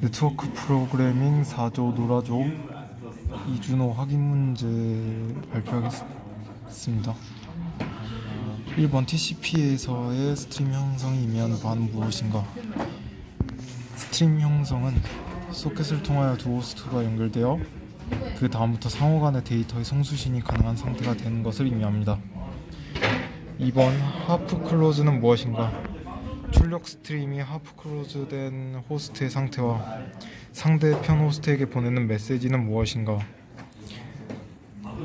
네트워크 프로그래밍 4조 놀아줘 이준호 확인 문제 발표하겠습니다. 1번 TCP에서의 스트림 형성이 의미하는 바는 무엇인가? 스트림 형성은 소켓을 통하여 두 호스트가 연결되어 그 다음부터 상호 간의 데이터의 송수신이 가능한 상태가 되는 것을 의미합니다. 2번 하프 클로즈는 무엇인가? 출력 스트림이 하프 클로즈된 호스트의 상태와 상대편 호스트에게 보내는 메시지는 무엇인가?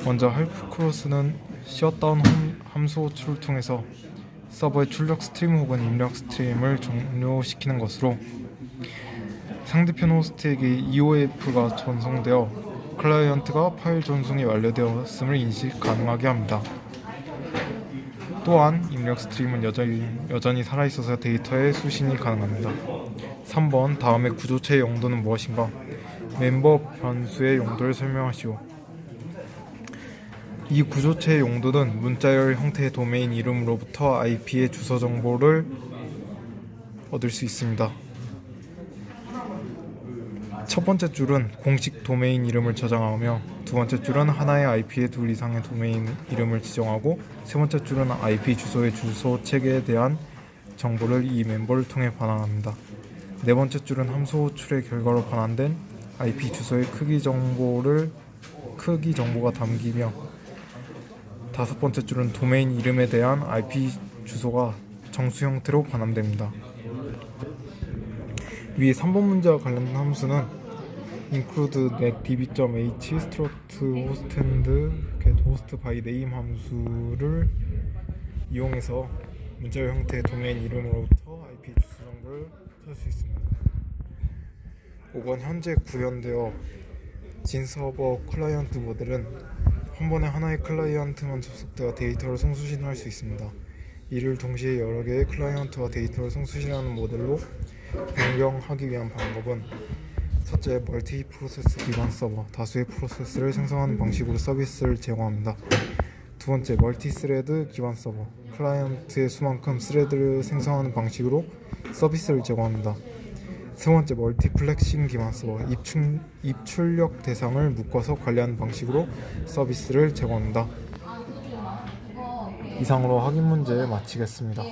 먼저 하프 클로즈는 셧다운 함- 함수 호출을 통해서 서버의 출력 스트림 혹은 입력 스트림을 종료시키는 것으로 상대편 호스트에게 EOF가 전송되어 클라이언트가 파일 전송이 완료되었음을 인식 가능하게 합니다. 또한 입력 스트림은 여전히, 여전히 살아있어서 데이터의 수신이 가능합니다. 3번 다음의 구조체의 용도는 무엇인가? 멤버 변수의 용도를 설명하시오. 이 구조체의 용도는 문자열 형태의 도메인 이름으로부터 IP의 주소 정보를 얻을 수 있습니다. 첫 번째 줄은 공식 도메인 이름을 저장하며 두 번째 줄은 하나의 IP의 둘 이상의 도메인 이름을 지정하고 세 번째 줄은 IP 주소의 주소 체계에 대한 정보를 이 멤버를 통해 반환합니다. 네 번째 줄은 함수 호출의 결과로 반환된 IP 주소의 크기 정보를 크기 정보가 담기며 다섯 번째 줄은 도메인 이름에 대한 IP 주소가 정수 형태로 반환됩니다. 위에 3번 문제와 관련된 함수는 include net db.h struct host and host by name 함수를 이용해서 문자열 형태의 도메인 이름으로부터 IP 주소 정보를 찾을 수 있습니다. 5번 현재 구현되어 진 서버 클라이언트 모델은 한 번에 하나의 클라이언트만 접속되어 데이터를 송수신할 수 있습니다. 이를 동시에 여러 개의 클라이언트와 데이터를 송수신하는 모델로 변경하기 위한 방법은 첫째, 멀티 프로세스 기반 서버, 다수의 프로세스를 생성하는 방식으로 서비스를 제공합니다. 두 번째, 멀티 스레드 기반 서버, 클라이언트의 수만큼 스레드를 생성하는 방식으로 서비스를 제공합니다. 세 번째, 멀티플렉싱 기반 서버, 입출, 입출력 대상을 묶어서 관리하는 방식으로 서비스를 제공합니다. 이상으로 확인 문제 마치겠습니다.